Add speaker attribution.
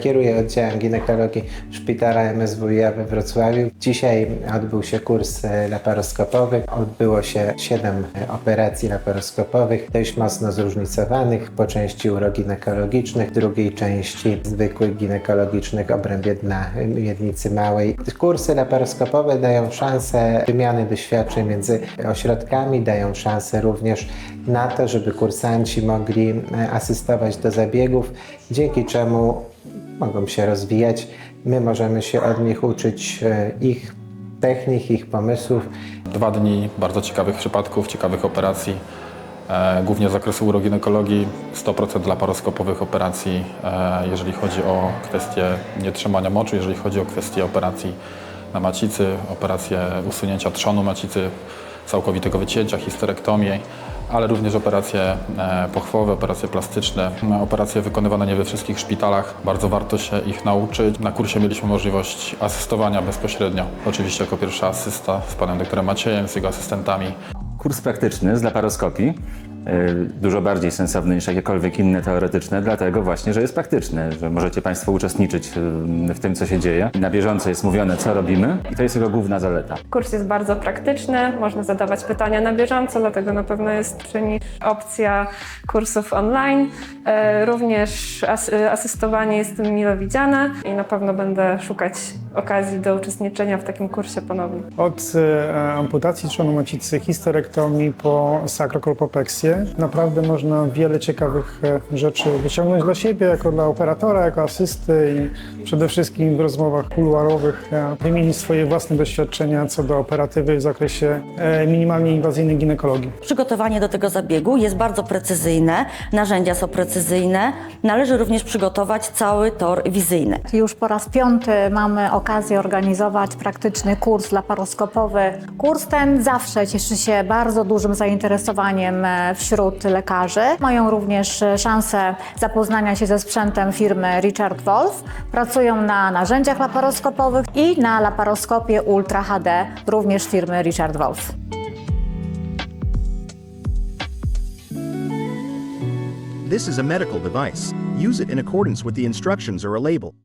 Speaker 1: Kieruję oddziałem ginekologii szpitala MSWiA we Wrocławiu. Dzisiaj odbył się kurs e, laparoskopowy. Odbyło się 7 operacji laparoskopowych, dość mocno zróżnicowanych, po części uroginekologicznych, drugiej części zwykłych ginekologicznych obrębie dna miednicy małej. Kursy laparoskopowe dają szansę wymiany doświadczeń między ośrodkami, dają szansę również na to, żeby kursanci mogli e, asystować do zabiegów, dzięki czemu mogą się rozwijać. My możemy się od nich uczyć e, ich technik, ich pomysłów.
Speaker 2: Dwa dni bardzo ciekawych przypadków, ciekawych operacji, e, głównie z zakresu uroginekologii, 100% laparoskopowych operacji, e, jeżeli chodzi o kwestie nietrzymania moczu, jeżeli chodzi o kwestie operacji na macicy, operacje usunięcia trzonu macicy, całkowitego wycięcia, histerektomii, ale również operacje e, pochwowe, operacje plastyczne, e, operacje wykonywane nie we wszystkich szpitalach. Bardzo warto się ich nauczyć. Na kursie mieliśmy możliwość asystowania bezpośrednio, oczywiście jako pierwsza asysta z panem doktorem Maciejem, z jego asystentami.
Speaker 3: Kurs praktyczny z laparoskopii, y, dużo bardziej sensowny niż jakiekolwiek inne teoretyczne, dlatego właśnie, że jest praktyczny, że możecie Państwo uczestniczyć y, w tym, co się dzieje. Na bieżąco jest mówione, co robimy i to jest jego główna zaleta.
Speaker 4: Kurs jest bardzo praktyczny, można zadawać pytania na bieżąco, dlatego na pewno jest przy nich opcja kursów online. E, Również as asystowanie jest mile widziane i na pewno będę szukać okazji do uczestniczenia w takim kursie ponownie.
Speaker 5: Od e, amputacji trzonu macicy, histerektomii po sakrokolpopeksję naprawdę można wiele ciekawych e, rzeczy wyciągnąć dla siebie, jako dla operatora, jako asysty i przede wszystkim w rozmowach kuluarowych e, wymienić swoje własne doświadczenia co do operatywy w zakresie minimalnie inwazyjnej ginekologii.
Speaker 6: Przygotowanie do tego zabiegu jest bardzo precyzyjne, narzędzia są precyzyjne. Należy również przygotować cały tor wizyjny.
Speaker 7: Już po raz piąty mamy okazję organizować praktyczny kurs laparoskopowy. Kurs ten zawsze cieszy się bardzo dużym zainteresowaniem e, wśród lekarzy. Mają również e, szansę zapoznania się ze sprzętem firmy Richard Wolf. Pracują na narzędziach laparoskopowych i na laparoskopie Ultra HD, również firmy Richard Wolf.
Speaker 8: This is a medical device. Use it in accordance with the instructions or a label.